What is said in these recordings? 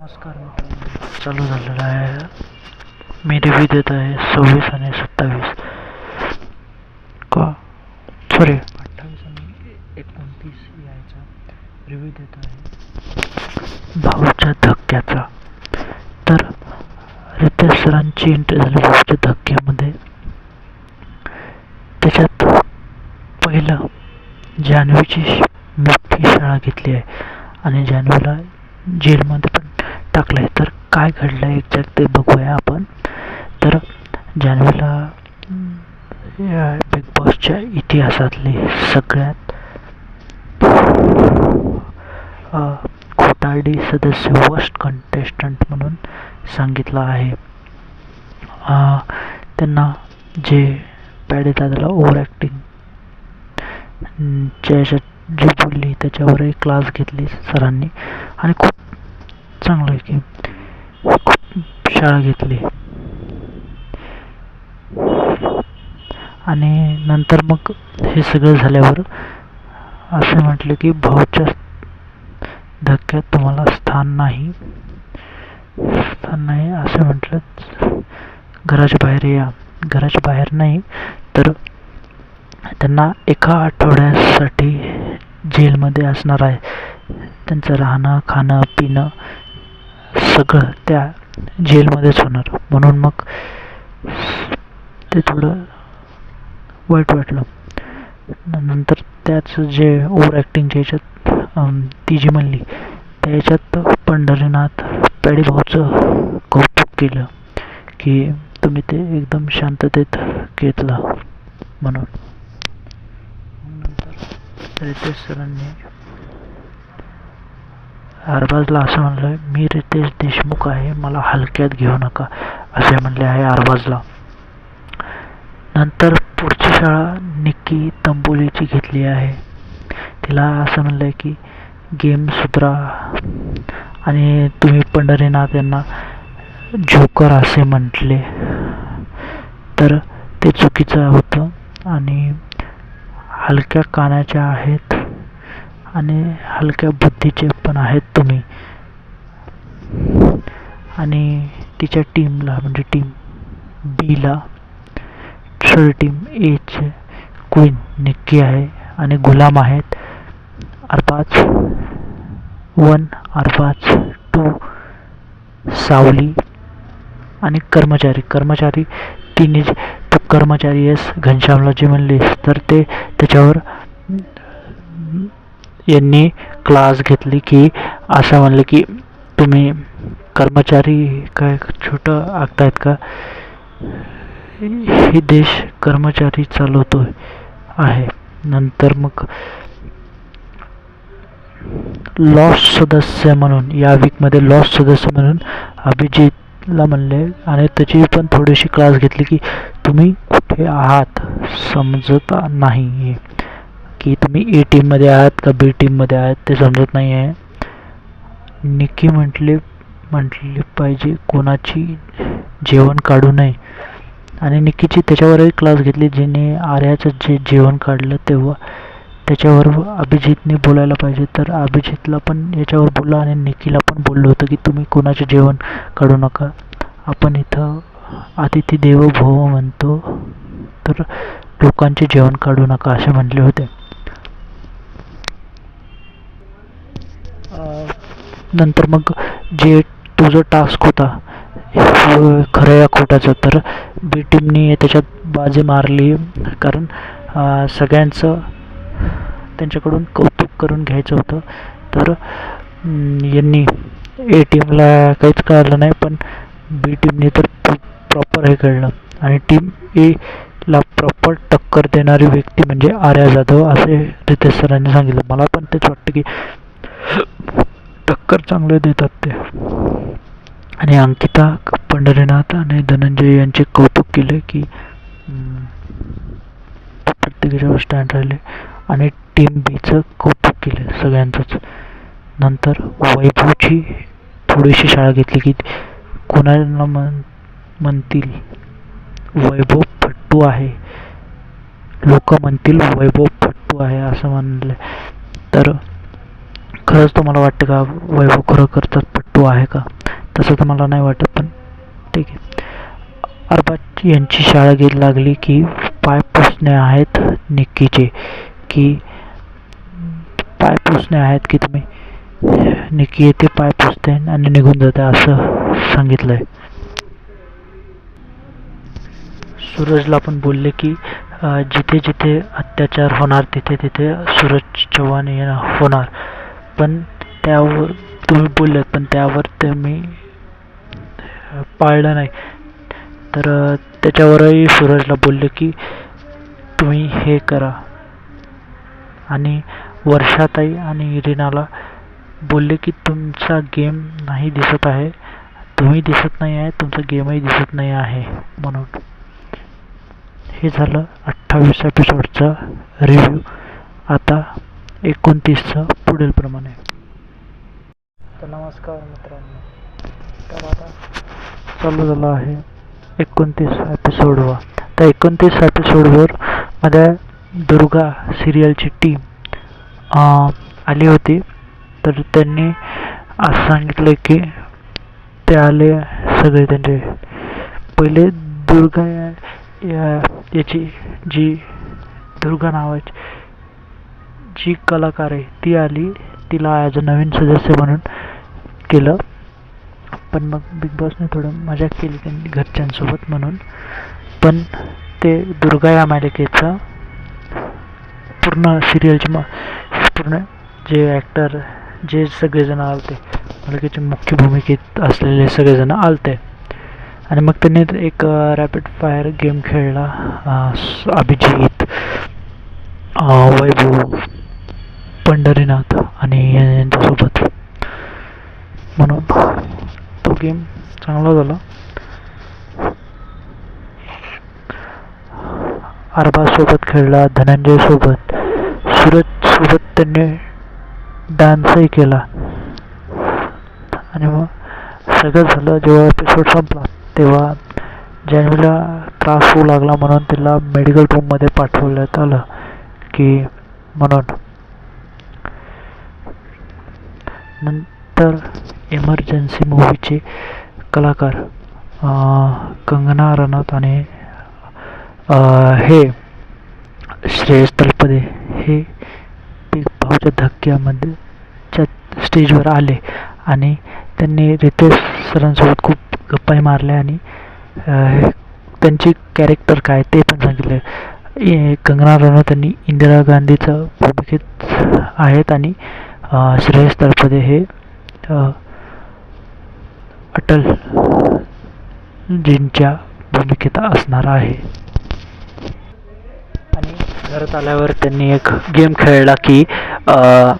नमस्कार मित्रांनो. चालू झालेला आहे. मी रिव्ह्यू देत आहे सव्वीस आणि सत्तावीस. का? सॉरी अठ्ठावीस आणि एकोणतीस यायचा. रिव्ह्यू देत आहे. भाऊच्या धक्क्याचा. तर रितेश सरांची एंट्री झाली भाऊच्या धक्क्यामध्ये. त्याच्यात पहिलं जान्हवीची मोठी शाळा घेतली आहे. आणि जान्हवीला जेलमध्ये पण टाकलं आहे तर काय घडलं आहे एक्झॅक्ट ते बघूया आपण. तर जान्हवीला या बिग बॉसच्या इतिहासातले सगळ्यात खोटारडी सदस्य वर्स्ट कंटेस्टंट म्हणून सांगितलं आहे. त्यांना जे पॅडे दादाला ओव्हर ॲक्टिंग ज्याच्यात जी बोलली त्याच्यावरही क्लास घेतली सरांनी. आणि खूप चांगलं आहे की खूप शाळा घेतली. आणि नंतर मग हे सगळं झाल्यावर असे म्हटले की भाऊच्या धक्क्यात तुम्हाला स्थान नाही. स्थान नाही असे म्हटलं. घराच्या बाहेर या. घराच्या बाहेर नाही तर त्यांना एका आठवड्यासाठी जेलमध्ये असणार आहे. त्यांचं राहणं खाणं पिणं सगळं त्या जेलमध्येच होणार. म्हणून मग ते थोडं वाईट वाटलं. नंतर त्याच जे ओव्हर ॲक्टिंगच्या ह्याच्यात ती जी म्हणली त्या ह्याच्यात पंढरीनाथ भाऊचं कौतुक केलं की तुम्ही ते एकदम शांततेत घेतलं म्हणून. नंतर रितेश सरांनी अरबाजला असं म्हणलं मी रितेश देशमुख आहे मला हलक्यात घेऊ नका असे म्हणले आहे अरबाजला नंतर पुढची शाळा निक्की तंबोलीची घेतली आहे. तिला असं म्हणलं आहे की गेम सुधरा आणि तुम्ही पंढरीनाथ यांना जोकर असे म्हटले. तर ते चुकीचं होतं आणि हलक्या कानाच्या आहेत आणि हलक्या बुद्धीचे पण आहेत तुम्ही. आणि तिच्या टीमला म्हणजे टीम बीला सॉरी टीम एचे क्वीन निक्की आहे आणि गुलाम आहेत. अरबाज वन आर पाच टू सावली आणि कर्मचारी. कर्मचारी तिने तू कर्मचारी आहेस घनश्यामला जे म्हणले तर ते त्याच्यावर यांनी क्लास घेतली की असं म्हणलं की तुम्ही कर्मचारी काय छोटं आखतायत का? हे देश कर्मचारी चालवतो आहे. नंतर मग लॉस सदस्य म्हणून या वीकमध्ये लॉस सदस्य म्हणून अभिजितला म्हणले आणि त्याची पण थोडीशी क्लास घेतली की तुम्ही कुठे आहात? समजत नाही. की तुम्ही ए टीममध्ये आहात का बी टीममध्ये आहात ते समजत नाही आहे. निकी म्हटले म्हटले पाहिजे कोणाची जेवण काढू नये. आणि निकीची त्याच्यावरही क्लास घेतली. जिने आर्याचं जे जेवण काढलं तेव्हा त्याच्यावर अभिजितने बोलायला पाहिजे. तर अभिजितला पण याच्यावर बोलला आणि निकीला पण बोललं होतं की तुम्ही कोणाचे जेवण काढू नका. आपण इथं अतिथी देव भव म्हणतो. तर लोकांचे जेवण काढू नका असे म्हटले होते. नंतर मग जे तुझं टास्क होता खरं या खोट्याचं तर बी टीमनी त्याच्यात बाजी मारली. कारण सगळ्यांचं त्यांच्याकडून कौतुक करून घ्यायचं होतं. तर यांनी ए टीमला काहीच कळलं नाही पण बी टीमने तर प्रॉपर हे कळलं आणि टीम एला प्रॉपर टक्कर देणारी व्यक्ती म्हणजे आर्या जाधव असे रितेश सरांनी सांगितलं. मला पण तेच वाटतं की टक्कर चांगले देतात ते. आणि अंकिता पंढरीनाथ आणि धनंजय यांचे कौतुक केले की प्रत्येकाच्यावर स्टँड राहिले. आणि टीम बीचं कौतुक केलं सगळ्यांचंच. नंतर वैभवची थोडीशी शाळा घेतली की कोणाला म्हण म्हणतील? वैभव फट्टू आहे. लोक म्हणतील वैभव फट्टू आहे असं म्हणलं. तर खरंच तुम्हाला वाटतं का वैभव खरोखर पट्टू आहे का? तसं तर मला नाही वाटत पण ठीक आहे. अरबाज यांची शाळा गेली लागली की पाय पुसणे आहेत निक्कीचे की पाय पुसणे आहेत की तुम्ही? निक्की येते पाय पुसते आणि निघून जाते असं सांगितलं आहे सूरजला पण बोलले की जिथे जिथे अत्याचार होणार तिथे तिथे सूरज चव्हाण हे होणार. पण त्यावर तुम्ही बोललात पण त्यावर ते मी पाळलं नाही. तर त्याच्यावरही सूरजला बोलले की तुम्ही हे करा. आणि वर्षाताई आणि इरिनाला बोलले की तुमचा गेम नाही दिसत आहे. तुम्ही दिसत नाही आहे तुमचा गेमही दिसत नाही आहे म्हणून. हे झालं अठ्ठावीस एपिसोडचा रिव्ह्यू आता एकोणतीसचा पुढील प्रमाणे. तर नमस्कार मित्रांनो. तर आता चालू झालं आहे एकोणतीस एपिसोडवर तर एकोणतीस एपिसोडवर मध्ये दुर्गा सिरियलची टीम आली होती. तर त्यांनी असं सांगितलं की ते आले सगळे त्यांचे. पहिले दुर्गा या या- याची जी दुर्गा नावाची जी कलाकार आहे ती आली तिला ॲज अ नवीन सदस्य म्हणून केलं. पण मग बिग बॉसने थोडं मजा केली त्यांनी घरच्यांसोबत म्हणून. पण ते दुर्गा या मालिकेचा पूर्ण सिरियलची म पूर्ण जे ॲक्टर जे सगळेजण आलते मालिकेचे मुख्य भूमिकेत असलेले सगळेजण आलते. आणि मग त्यांनी एक रॅपिड फायर गेम खेळला अभिजित वैभव पंढरीनाथ आणि यांच्यासोबत. म्हणून तो गेम चांगला झाला. अरबाजसोबत खेळला धनंजयसोबत सूरजसोबत त्यांनी डान्सही केला. आणि मग सगळं झालं. जेव्हा एपिसोड संपला तेव्हा जान्हवीला त्रास होऊ लागला म्हणून तिला मेडिकल रूममध्ये पाठवण्यात आलं की म्हणून नंतर इमर्जन्सी मूवीचे कलाकार कंगना रनौत आणि हे श्रेयस तलपदे हे बिग भाऊच्या धक्क्यामध्ये च्या स्टेजवर आले आणि त्यांनी रितेश सरांसोबत खूप गप्पाही मारल्या आणि त्यांचे कॅरेक्टर काय ते पण सांगितले. कंगना रनौत त्यांनी इंदिरा गांधीचं भूमिकेत आहेत आणि श्रेयस तळपदे हे अटलजींच्या अटल जींच्या भूमिकेत असणार आहे. आणि घरात आल्यावर त्यांनी एक गेम खेळला की आ,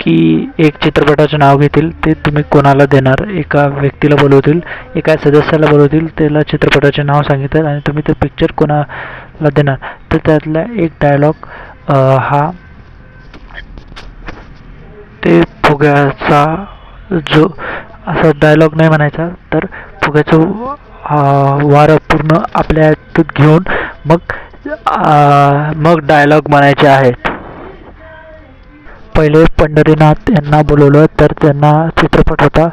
की एक चित्रपटाचे नाव घेतील ते तुम्ही कोणाला देणार? एका व्यक्तीला बोलवतील एका सदस्याला बोलवतील त्याला चित्रपटाचे नाव सांगितलं आणि तुम्ही ते पिक्चर कोणाला देणार? तर त्यातला एक डायलॉग हा ते फुग्याचा जो असा डायलॉग नाही म्हणायचा तर फुग्याचं वारं पूर्ण आपल्या घेऊन मग मग डायलॉग म्हणायचे आहेत. पहिले पंढरीनाथ यांना बोलवलं तर त्यांना चित्रपट होता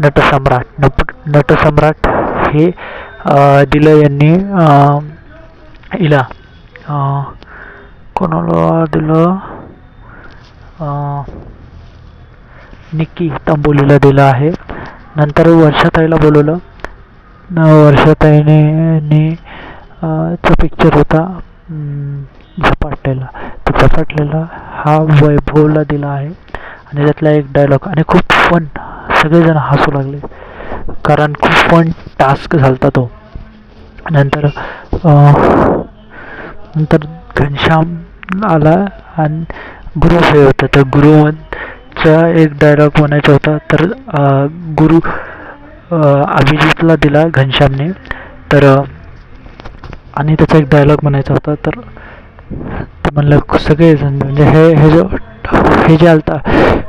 नटसम्राट. नट नटसम्राट हे दिलं यांनी इला हिला. कोणाला दिलं? निक्की तांबोलीला दिलं आहे. नंतर वर्षाताईला बोलवलं. न वर्षाताईने चा पिक्चर होता झपाटलेला तो झपाटलेला हा वैभवला दिला आहे. आणि त्यातला एक डायलॉग आणि खूप फन सगळेजण हसू लागले. कारण खूप फन टास्क झालता तो. नंतर नंतर घनश्याम आला आणि गुरु हे होतं. तर चा एक डायलॉग म्हणायचा होता. तर गुरु अभिजितला दिला घनश्यामने. तर आणि त्याचा एक डायलॉग म्हणायचा होता. तर ते म्हणलं सगळेजण म्हणजे हे हे जो हे जे आलता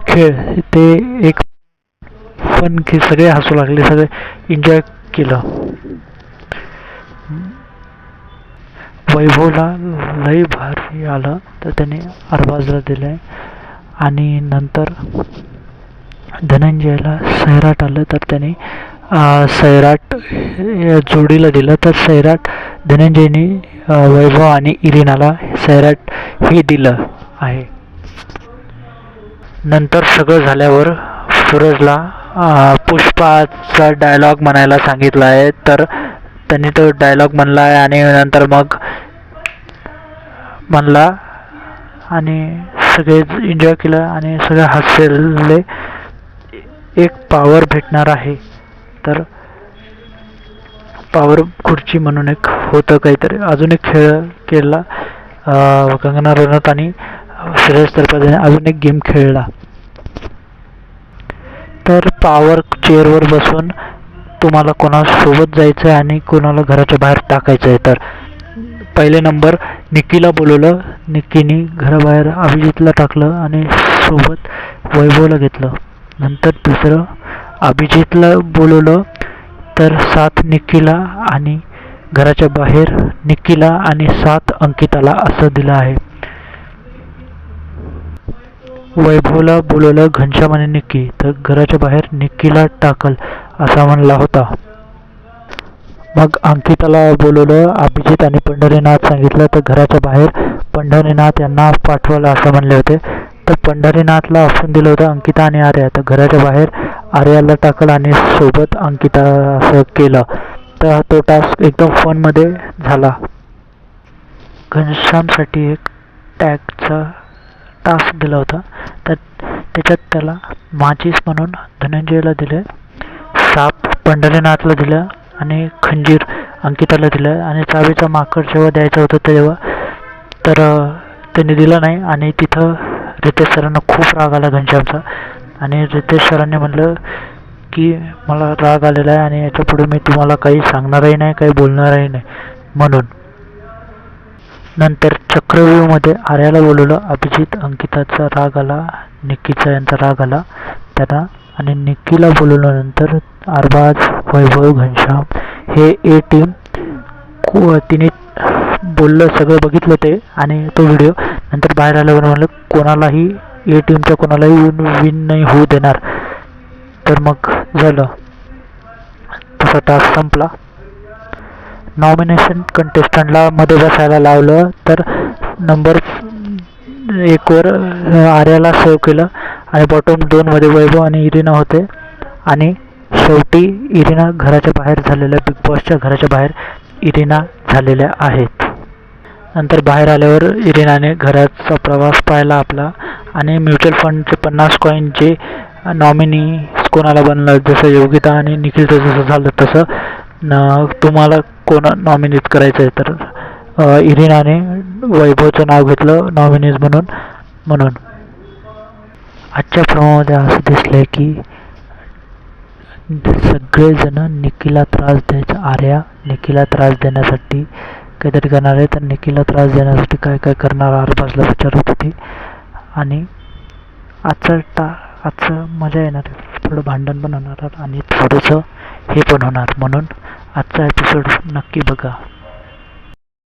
खेळ ते एक फन की सगळे हसू लागले सगळे एन्जॉय केलं. वैभवला लई भारी आलं. तर त्याने अरबाजला दिलं आहे आणि नंतर धनंजयला सैराट आलं तर त्याने सैराट जोडीला दिलं. तर सैराट धनंजयने वैभव आणि इरिनाला सैराट हे दिलं आहे. नंतर सगळं झाल्यावर सूरजला पुष्पाचा डायलॉग म्हणायला सांगितलं आहे. तर त्यांनी तो डायलॉग म्हणला आहे आणि नंतर मग म्हणला आणि सगळे एन्जॉय केलं आणि सगळे हसले. एक पावर भेटणार आहे. तर पावर खुर्ची म्हणून एक होतं काहीतरी. अजून एक खेळ केला कंगना रनौत आणि श्रेयस तरपदेने अजून एक गेम खेळला. तर पॉवर चेअरवर बसून तुम्हाला कोणासोबत जायचं आहे आणि कोणाला घराच्या बाहेर टाकायचं आहे तर पहिले नंबर निक्कीला बोलवलं. निक्कीने घराबाहेर अभिजितला टाकलं आणि सोबत वैभवला घेतलं. नंतर दुसरं अभिजितला बोलवलं तर सात निक्कीला आणि घराच्या बाहेर निक्कीला आणि सात अंकिताला असं दिलं आहे. वैभवला बोलवलं घनश्याम आणि निक्की तर घराच्या बाहेर निक्कीला टाकल असा म्हणला होता. मग अंकिताला बोलवलं अभिजित आणि पंढरीनाथ सांगितलं तर घराच्या बाहेर पंढरीनाथ यांना पाठवलं असं म्हणले होते. तर पंढरीनाथला ऑप्शन दिलं होतं अंकिता आणि आर्या. तर घराच्या बाहेर आर्याला टाकलं आणि सोबत अंकिता असं केलं. तर तो टास्क एकदम फनमध्ये झाला. घनश्यामसाठी एक टॅगचा टास्क दिला होता. तर त्याच्यात त्याला माचीस म्हणून धनंजयला दिले साप पंढरीनाथला दिलं आणि खंजीर अंकिताला दिलं आणि चावीचा माकड जेव्हा द्यायचा होता तेव्हा तर त्यांनी दिलं नाही आणि तिथं रितेश सरांना खूप राग आला घनश्यामचा. आणि रितेश सरांनी म्हणलं की मला राग आलेला आहे आणि याच्यापुढे मी तुम्हाला काही सांगणारही नाही काही बोलणारही नाही. म्हणून नंतर चक्रव्यूहमध्ये आर्याला बोलवलं अभिजित अंकिताचा राग आला निक्कीचा यांचा राग आला त्यांना आणि निक्कीला बोलवल्यानंतर अरबाज वैभव घनश्याम हे ए टीम को तिने बोललं सगळं बघितलं ते आणि तो व्हिडिओ नंतर बाहेर आल्यावर म्हणलं कोणालाही ए टीमच्या कोणालाही विन विन नाही होऊ देणार. तर मग झालं. तसा टास्क संपला. नॉमिनेशन कंटेस्टंटला मध्ये बसायला लावलं तर नंबर एकवर आर्याला सेव्ह केलं. आणि बॉटम दोनमध्ये वैभव आणि इरिना होते. आणि शेवटी इरिना घराच्या बाहेर झालेल्या बिग बॉसच्या घराच्या बाहेर इरिना झालेल्या आहेत. नंतर बाहेर आल्यावर इरिनाने घराचा प्रवास पाहिला आपला आणि म्युच्युअल फंडचे पन्नास कॉईनचे नॉमिनी कोणाला बनलं जसं योगिता आणि निखिलचं जसं झालं तसं न तुम्हाला कोण नॉमिनेट करायचं आहे तर इरिनाने वैभवचं नाव घेतलं नॉमिनीज म्हणून म्हणून. आजच्या प्रमामध्ये असं दिसलं की सगळेजण निकीला त्रास द्यायचा आर्या निकीला त्रास देण्यासाठी काहीतरी करणार आहे. तर निकीला त्रास देण्यासाठी काय काय करणार आरबाजला विचारत होती. आणि आजचा टा आजचं मजा येणार आहे. थोडं भांडण पण होणार आणि थोडंसं हे पण होणार. म्हणून आजचा एपिसोड नक्की बघा.